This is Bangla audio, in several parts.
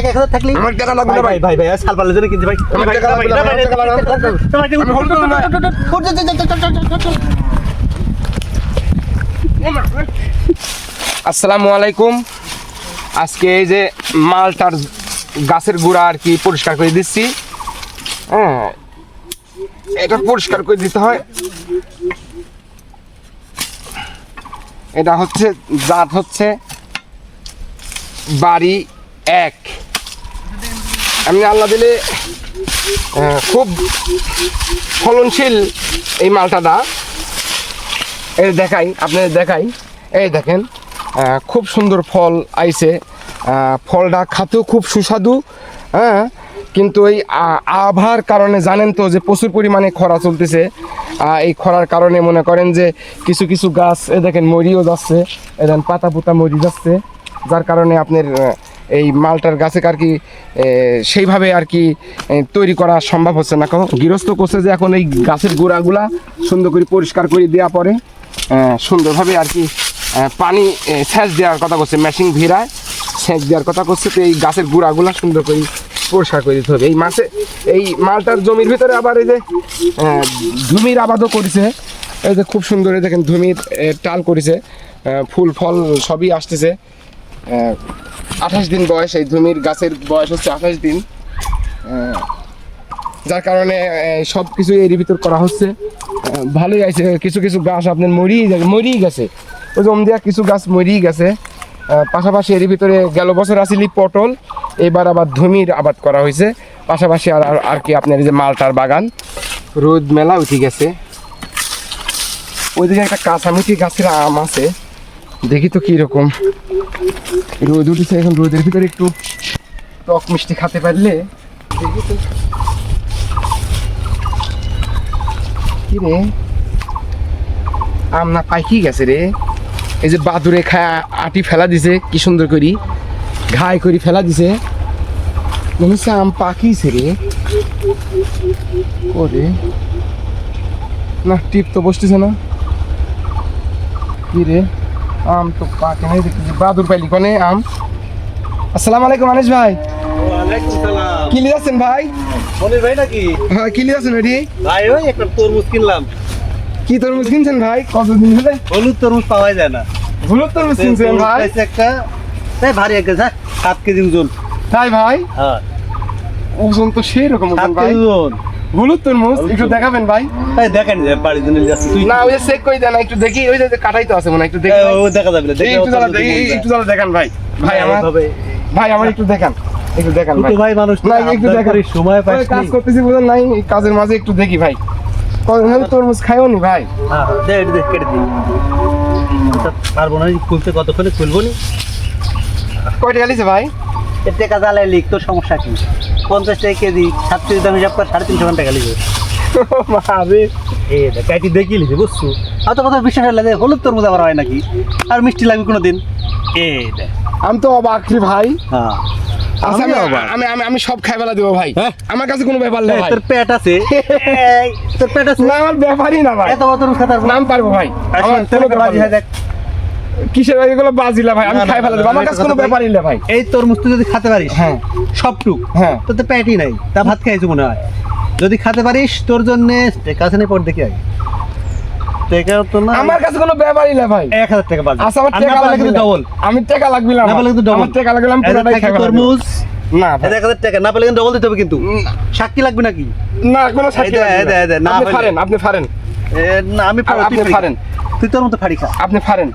এক হাজার থাকলে আমার টাকা লাগবে না ভাই ভাই ভাই সাল পালের জন্য কিনছি ভাই আমার টাকা লাগবে না, আমার টাকা লাগবে না। আমি হলুদ না। আসসালামু আলাইকুম আজকে এই যে মালটার গাছের গুঁড়া আর কি পরিষ্কার করে দিচ্ছি হ্যাঁ এটা পরিষ্কার করে দিতে হয় এটা হচ্ছে জাত হচ্ছে বাড়ি এক আমি আল্লাহ দিলে খুব ফলনশীল এই মালটাটা এই দেখাই, আপনাদের দেখাই। এই দেখেন খুব সুন্দর ফল আইছে। ফলটা খাতেও খুব সুস্বাদু হ্যাঁ? কিন্তু এই আবহাওয়ার কারণে জানেন তো যে প্রচুর পরিমাণে খরা চলতেছে। এই খরার কারণে মনে করেন যে কিছু কিছু গাছ এ দেখেন মরিও যাচ্ছে। এ দেখেন পাতা পুতা মরি যাচ্ছে। যার কারণে আপনার এই মালটার গাছে আর কি সেইভাবে আর কি তৈরি করা সম্ভব হচ্ছে না। কারণ গৃহস্থ করছে যে এখন এই গাছের গোড়াগুলা সুন্দর করে পরিষ্কার করে দেওয়া পরে সুন্দরভাবে আর কি পানি সেচ দেওয়ার কথা করছে, মেশিন ভিড়ায় সেচ দেওয়ার কথা করছে, তো এই গাছের গুঁড়াগুলা সুন্দর করে পরিষ্কার করে দিতে হবে। এই মাসে এই মালটার জমির ভিতরে আবার এই যে ধুমির আবাদও করেছে। এই যে খুব সুন্দর দেখেন ধুমির টাল করেছে। ফুল, ফল সবই আসতেছে। আঠাশ দিন বয়স, এই ধুমির গাছের বয়স হচ্ছে আঠাশ দিন। যার কারণে সব কিছু এর ভিতর করা হচ্ছে। ভালোই আছে, কিছু কিছু গাছ আপনার মরিয়ে গেছে মরিয়ে গেছে। ওই জম দিয়া কিছু গাছ মরিয়ে গেছে। পাশাপাশি এর ভিতরে গেল বছর আসিলি পটল এবার আবার ধুমির আবাদ করা হয়েছে। পাশাপাশি আর, আর- কি আপনার যে মালটার বাগান। রোদ মেলা উঠে গেছে। ওইদিকে একটা কাঁচামিঠি গাছের আম আছে। দেখি তো কীরকম রোদ উঠেছে, এখন রোদের ভিতরে একটু টক মিষ্টি খেতে পারলে দেখি তো। কি রে? আম না পাইকি গেছে রে? এই যে বাদুরে খায় আটি ফেলা দিছে, কি সুন্দর করি। ঘাই করি ফেলা দিছে। মনে হচ্ছে আম পাকিছে রে। ওরে। না, টিপ তো বসতেছে না। কি রে? আম তো পাকে নাই দেখতেছি বাদুর পাইলি কনে আম। আসসালামু আলাইকুম আনিস ভাই। ওয়ালাইকুম সালাম। কি লিয়ে আছেন ভাই? মনির ভাই নাকি? হ্যাঁ কি আছেন এটি? ভাই ওই একটা তরমুজ কিনলাম। কি তরমুজ কিনছেন ভাই? কতদিন হলে হলুদ তরমুজ পাওয়া যায় না। হলুদ তরমুজ কিনছেন ভাই? একটা। এই ভারী এক কেজি হ্যাঁ? সাত কেজি ওজন। তাই ভাই? হ্যাঁ। ওজন তো সেই রকম ওজন ভাই। ওজন। হলুদ তরমুজ একটু দেখাবেন ভাই। দেখেন যে বাড়ির জন্য যাচ্ছি তুই না ওই চেক করে দেন একটু দেখি ওই যে কাটাই তো আছে মনে একটু দেখি ও দেখা যাবে না একটু দাঁড়া একটু দাঁড়া দেখান ভাই। ভাই আমার ভাই আমার একটু দেখান একটু দেখান ভাই। ভাই মানুষ না একটু দেখান। সময় কাজ করতেছি বুঝেন নাই কাজের মাঝে একটু দেখি ভাই। কতদিন তরমুজ খাইও নি ভাই? হ্যাঁ দে দে কেটে দিই। এটা পারব না খুলতে কতক্ষণে খুলবো নি? কয়টা গেলিছে ভাই? এর টাকা জ্বালাই লিখ তোর সমস্যা কি? পঞ্চাশ টাকা কেজি দাম হিসাব কর সাড়ে তিনশো গেলি আরে এ কাইটি দেখি লিখে বুঝছ? অত কথা বিশ্বাস হলে হলুদ তরমুজ আবার হয় নাকি? আর মিষ্টি লাগবে কোনো দিন এ আমি তো অবাক রে ভাই। হ্যাঁ। আচ্ছা আমি সব খাই বেলা দেবো ভাই। হ্যাঁ? আমার কাছে কোনো ব্যাপার নেই তোর পেট আছে? তোর পেট আছে? না আমার ব্যাপারই না ভাই। এত বড় তরমুজ খেতে পারব নাম পারব ভাই। আমার কোনো বাজি হয় দেখ। কিসের এগুলো বাজিলা ভাই আমি খাই ফেলা না, আমার কাছে কোনো ব্যাপারই না ভাই। এই তরমুজ তুই যদি খেতে পারিস হ্যাঁ। সবটুক হ্যাঁ। তো পেটই নাই। তা ভাত খাইছো মনে হয়। যদি খেতে পারিস তোর জন্য কাছে নেই পর দেখি আগে না আমার কাছে কোনো ব্যাপারই না ভাই। এক হাজার টাকা বাজে। আচ্ছা আমার টাকা লাগবে ডবল আমি টাকা লাগবে না না আমার। পারলে ডবল আমার টাকা লাগবে আমি পুরোটাই খাই তরমুজ। না এক হাজার টাকা। না পেলে কিন্তু ডবল দিতে হবে কিন্তু। সাক্ষী লাগবে নাকি? না কোনো সাক্ষী আপনি ফারেন আপনি ফারেন না আমি আপনি ফারেন। তুই তোর মতো ফাড়ি খা। আপনি ফারেন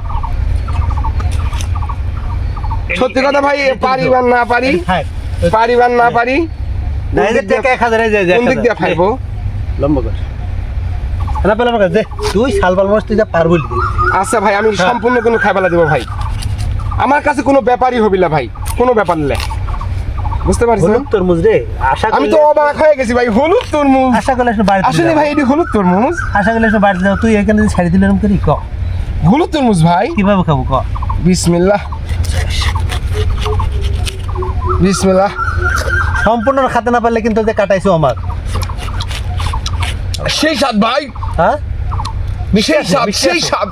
সত্যি কথা ভাই পারি বা না পারি? পারি বা না পারি? না, কোন দিক দিয়ে ফাইবো লম্বা কর। না তুই শালবাল মাস তুই যা পারবি আচ্ছা ভাই আমি হ্যাঁ। সম্পূর্ণ কোনো খাইবেলা দেবো ভাই। আমার কাছে কোনো ব্যাপারই হবি না ভাই কোনো ব্যাপার নেই বুঝতে পারছেন? হলুদ তরমুজ রে আশা আমি তো অবাক হয়ে গেছি ভাই হলুদ তরমুজ। আশা করলে বাড়িতে আসলে ভাই এটি হলুদ তরমুজ? আশা করলে বাড়িতে যাও তুই এখানে ছাড়ি দিলে এরকম করি ক। হলুদ তরমুজ ভাই? কীভাবে খাব ক? বিসমিল্লাহ। বিসমিল্লাহ। সম্পূর্ণ খাতে না পারলে কিন্তু যে কাটাইছো আমার। সেই স্বাদ ভাই। হ্যাঁ? সেই স্বাদ সেই? স্বাদ।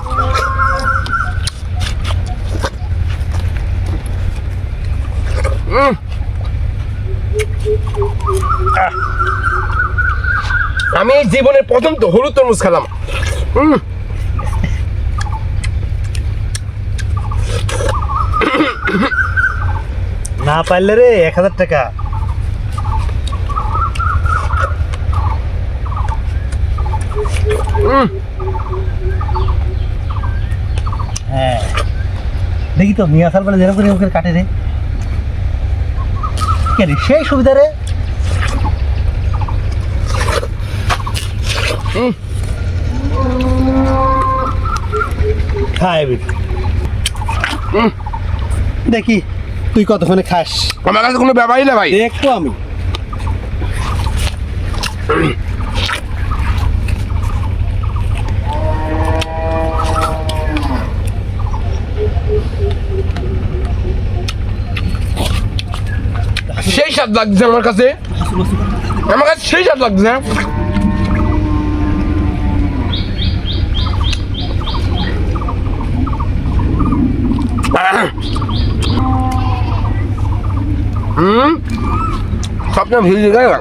আমি এই জীবনের প্রথম তো হলুদ তরমুজ খেলাম। উম, না পারলে রে এক হাজার টাকা। হ্যাঁ। দেখি তো মিয়া সাল বলে যেরকম করে ওকে কাটে রে। কে রে সেই সুবিধা রে। খায় দেখি। তুই কতক্ষণে খাস? আমার কাছে কোনো ব্যাপারই না ভাই। দেখব আমি। সেই স্বাদ লাগছে আমার কাছে। আমার কাছে সেই স্বাদ লাগছে। স্বপ্ন ভিজে গেল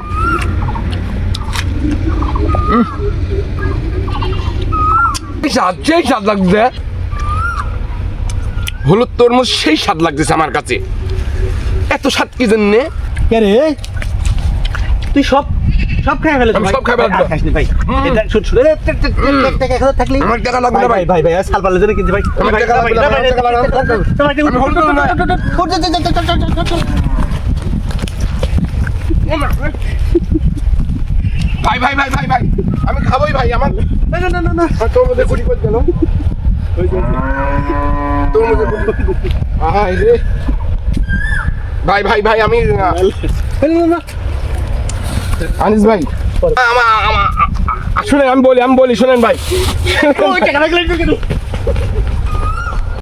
স্বাদ সেই স্বাদ লাগছে হলুদ তরমুজ সেই স্বাদ লাগতেছে আমার কাছে এত স্বাদ কি জন্যে রে তুই সব সব খেয়ে ফেলে সব খেয়ে ফেলব। খাসনি ভাই। এটা শুন এটা টাকা এক হাজার থাকলি আমার টাকা লাগবে না ভাই ভাই। ভাই সাল পাল্লে জন্য কিনছি ভাই আমার টাকা লাগবে না, টাকা লাগবে না। আমি হলুদ তরমুজ না। ভাই। ভাই ভাই ভাই ভাই আমি খাবোই ভাই আমার না না না না। তোর মধ্যে কুড়ি করে গেল? তোর মধ্যে রে। ভাই ভাই ভাই আমি আনিস ভাই। আমা আমা শুনেন আমি বলি আমি বলি শোনেন ভাই।